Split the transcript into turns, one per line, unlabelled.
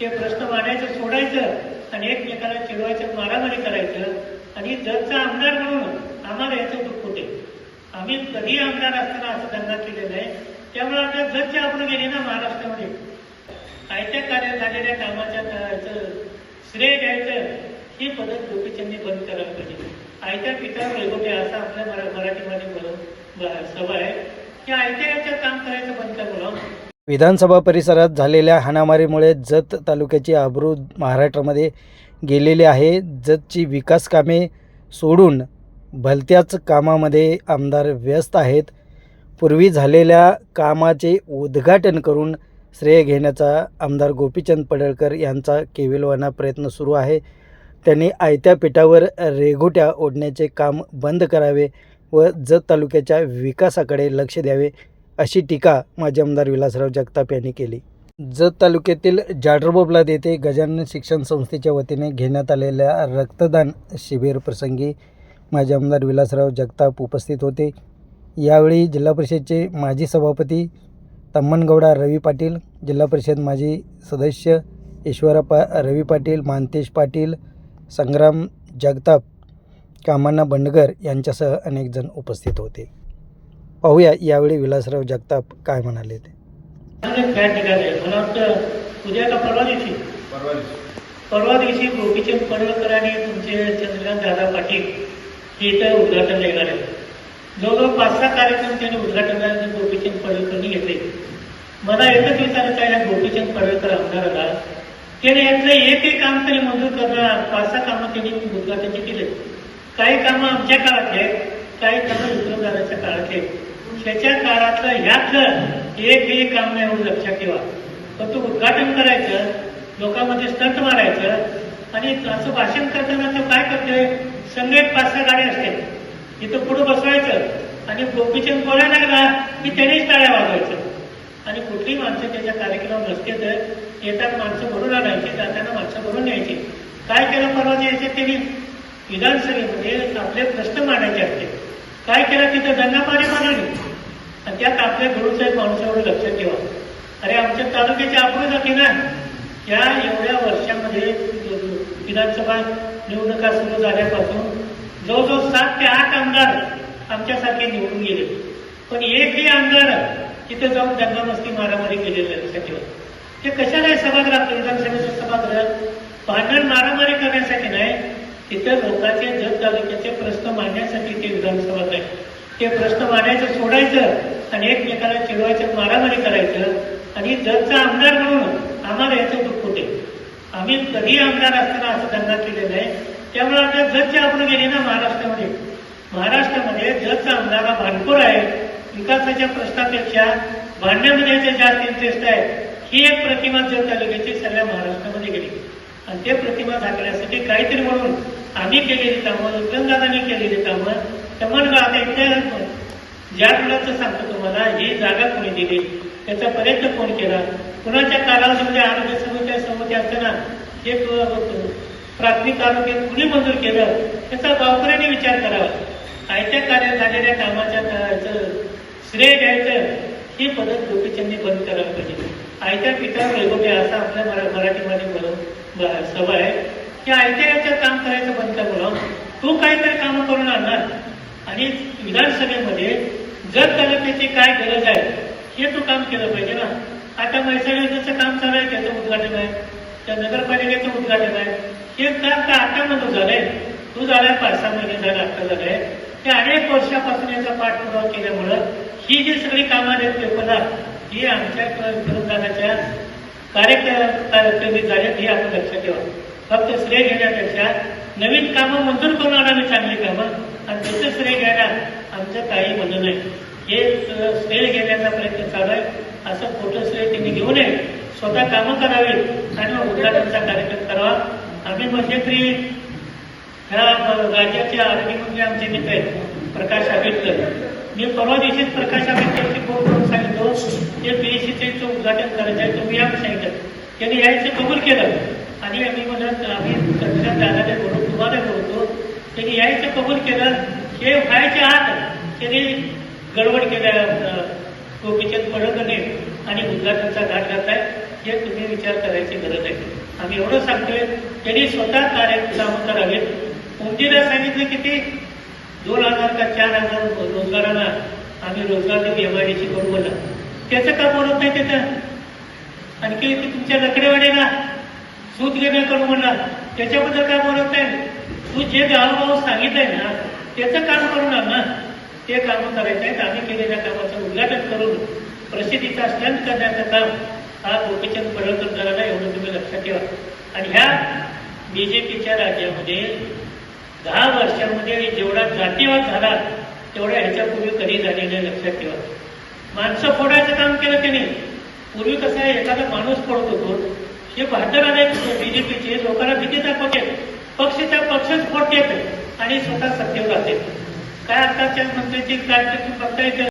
ते प्रश्न मांडायचं सोडायचं आणि एकमेकाला चिडवायचं मारामारी करायचं. आणि जरचा आमदार म्हणून आम्हाला याचं दुःख होते. आम्ही कधी आमदार असताना असं दंगा केलेलं आहे. त्यामुळे आपल्या जगच्या आपण गेले ना महाराष्ट्रामध्ये. आयत्या कार्यात झालेल्या कामाच्या काळाचं श्रेय द्यायचं ही पद्धत गोपीचंदनी बंद करायला पाहिजे. आयत्या पिकावर रेगोटे असं आपल्या मराठीमध्ये बोलून सभा आहे. की आयत्या याच्यात काम करायचं बंद करा.
विधानसभा परिसरात झालेल्या हाणामारीमुळे जत तालुक्याची आबरू महाराष्ट्रामध्ये गेलेली आहे. जतची विकास कामे सोडून भलत्याच कामामध्ये आमदार व्यस्त आहेत. पूर्वी झालेल्या कामाचे उद्घाटन करून श्रेय घेण्याचा आमदार गोपीचंद पडळकर यांचा केविलवाना प्रयत्न सुरू आहे. त्यांनी आयत्या पिठावर रेघोट्या ओढण्याचे काम बंद करावे व जत तालुक्याच्या विकासाकडे लक्ष द्यावे. अशी टीका माजी आमदार विलासराव जगताप यांनी केली. जत तालुक्यातील जाडरबोबलाद येथे गजानन शिक्षण संस्थेच्या वतीने घेण्यात आलेल्या रक्तदान शिबिर प्रसंगी माजी आमदार विलासराव जगताप उपस्थित होते. यावेळी जिल्हा परिषदचे माजी सभापती तम्मनगौडा रवी पाटील जिल्हा परिषद माजी सदस्य ईश्वरप्पा रवी पाटील मानतेश पाटील संग्राम जगताप कामांना बंडगर यांच्यासह अनेक जण उपस्थित होते. पाहूया यावेळी विलासराव जगताप काय म्हणाले ते.
चांगले फॅट निघाले. मला वाटतं उद्या का परवा दिवशी. परवा दिवशी गोपीचंद पडळकर आणि तुमचे चंद्रकांत दादा पाटील हे इथं उद्घाटन येणार आहे जवळजवळ पाच सहा कार्यक्रम त्यांनी उद्घाटनाचे गोपीचंद पडळकरनी घेतले. मला एकच विचारायचं आहे गोपीचंद पडळकर आमदाराला त्याने यातलं एकही काम तरी मंजूर करणार पाच सहा कामं त्यांनी उद्घाटनचे केले. काही कामं आमच्या काळातले आहेत, काही कामं विक्रमदाराच्या काळातले आहेत. त्याच्या काळातलं ह्यातलं एकही काम नाही एवढं लक्षात ठेवा. फक्त उद्घाटन करायचं लोकांमध्ये स्टंट मारायचं आणि असं भाषण करताना तो काय करतोय? संगीत पाच सहा गाड्या असते. इथं पुढं बसवायचं आणि गोपीचंद बोलायला लागला की त्यानेच टाळ्या वाजवायचं. आणि कुठली माणसं त्याच्या कार्यक्रमात नसते तर येतात माणसं भरून आणायची जाताना माणसं भरून न्यायची. काय केलं परवा यायचे त्यांनी? विधानसभेमध्ये आपले प्रश्न मांडायचे असते. काय केलं तिथं? दंगामारी मांडली आणि त्यात आपल्या गुरुसाहेब माणसावर लक्षात ठेवा. अरे आमच्या तालुक्याची आपण जाते ना. या एवढ्या वर्षामध्ये विधानसभा निवडणुका सुरू झाल्यापासून जवळजवळ सात ते आठ आमदार आमच्यासारखे निवडून गेले. पण एकही आमदार तिथे जाऊन त्यांना मस्ती मारामारी केलेली लक्षात ठेवा. ते कशाला सभागृहात विधानसभेचं सभागृहात भांडण मारामारी करण्यासाठी नाही. तिथं लोकांचे जत तालुक्याचे प्रश्न मांडण्यासाठी ते विधानसभा नाही ते प्रश्न मांडायचं सोडायचं. आणि एकमेकाला चिडवायचं मारामारी करायचं आणि जरचा आमदार म्हणून आम्हाला याचं दुःख होते. आम्ही कधी आमदार असताना असं धंदा केलेला आहे त्यामुळे आता जतच्या आपण गेले ना महाराष्ट्रामध्ये. महाराष्ट्रामध्ये जतचा आमदार हा भांडखोर आहे. विकासाच्या प्रश्नापेक्षा भांडण्यामध्ये याचे जास्त इंटरेस्ट आहे. ही एक प्रतिमा जत तालुक्याची सगळ्या महाराष्ट्रामध्ये गेली. आणि ते प्रतिमा झाकण्यासाठी काहीतरी म्हणून आम्ही केलेली कामं विक्रमदादांनी केलेली कामं त्यामुळे आता इथे ज्या मुलाचं सांगतो तुम्हाला ही जागा कोणी दिली त्याचा प्रयत्न कोण केला. कुणाच्या कालावधीमध्ये आरोग्य समित्या समिती असताना एक प्राथमिक आरोग्य कुणी मंजूर केलं त्याचा गावकऱ्यांनी विचार करावा. आयत्या कार्यात झालेल्या कामाच्या काळाचं श्रेय द्यायचं ही पद्धत गोपीचंदी बंद करायला पाहिजे. आयत्या पिता रेगोटे असा आपल्या मरा मराठीमध्ये बोलून सभा आहे. की आयत्या याच्यात काम करायचं बंद करा तू काहीतरी कामं करून आणणार. आणि विधानसभेमध्ये जर त्याला त्याची काय गरज आहे हे तू काम केलं पाहिजे ना. आता म्हैसाळ जसं काम चालू आहे त्याचं उद्घाटन आहे. त्या नगरपालिकेचं उद्घाटन आहे. हे काम का आता झालंय. तू झालाय पाच सहा महिने झाले आता झालंय. ते अनेक वर्षापासून याचा पाठपुरावा केल्यामुळं ही जी सगळी कामं आहेत पेपरला ही आमच्या विरोधाच्या कार्यक्रमी झाले हे आपण लक्षात ठेवा. फक्त श्रेय घेण्यापेक्षा नवीन कामं मंजूर करून आणावी चांगली कामं. आणि त्याचं श्रेय घ्यायला आमचं काही म्हणणं हे श्रेय घेण्याचा प्रयत्न चालू आहे. असं खोटं श्रेय त्यांनी घेऊ नये. स्वतः कामं करावी आणि मग उद्घाटनचा कार्यक्रम करावा. आम्ही मध्यंतरी ह्या राज्याचे आरोग्यमंत्री आमचे मित्र आहेत प्रकाश आंबेडकर. मी परवा दिवशीच प्रकाश आंबेडकरची फोन करून सांगितलं हो, ते पीएचसीचं उद्घाटन करायचं आहे तुम्ही या सांगितलं. त्यांनी यायचं कबूल केलं. आणि आम्ही म्हणत आम्ही चंद्रकांत दादाने बोलू तुम्हाला बोलतो त्यांनी यायचं कबूल केलं. हे व्हायच्या आत त्यांनी गडबड केल्या गोपीचंद पडकने आणि उद्घाटनाचा घाट घातलाय हे तुम्ही विचार करायची गरज आहे. आम्ही एवढं सांगतोय त्यांनी स्वतः कार्यक्रम करावेत उमदीला सांगितलं किती दोन हजार का चार हजार रोजगाराला आम्ही रोजगार देऊ एमआयडीसी करू बोला. त्याचं का बोलत नाही त्याचं आणखी ते तुमच्या लकडेवाडीला सूत घेणं करू म्हणला त्याच्याबद्दल काय बोलत नाही? तू जे गावभाव सांगितलंय ना त्याचं काम करू ना ना. ते काम करायचं आहे आम्ही केलेल्या कामाचं उद्घाटन करून प्रसिद्धीचा स्टंट करण्याचं काम हा गोपीचंद पडळकर करायला एवढं तुम्ही लक्षात ठेवा. आणि ह्या बीजेपीच्या राज्यामध्ये दहा वर्षामध्ये जेवढा जातीवाद झाला तेवढा ह्याच्यापूर्वी कधी झालेलं लक्षात ठेवा. माणसं फोडायचं काम केलं त्याने पूर्वी कसं आहे एखादा माणूस फोडत होतो हे भारताला बीजेपीचे? लोकांना भीती दाखवते. पक्षाच्या पक्षच फोडते आणि स्वतः सत्तेवर राहते काय आताच्या म्हणजे जे काय तुम्ही येते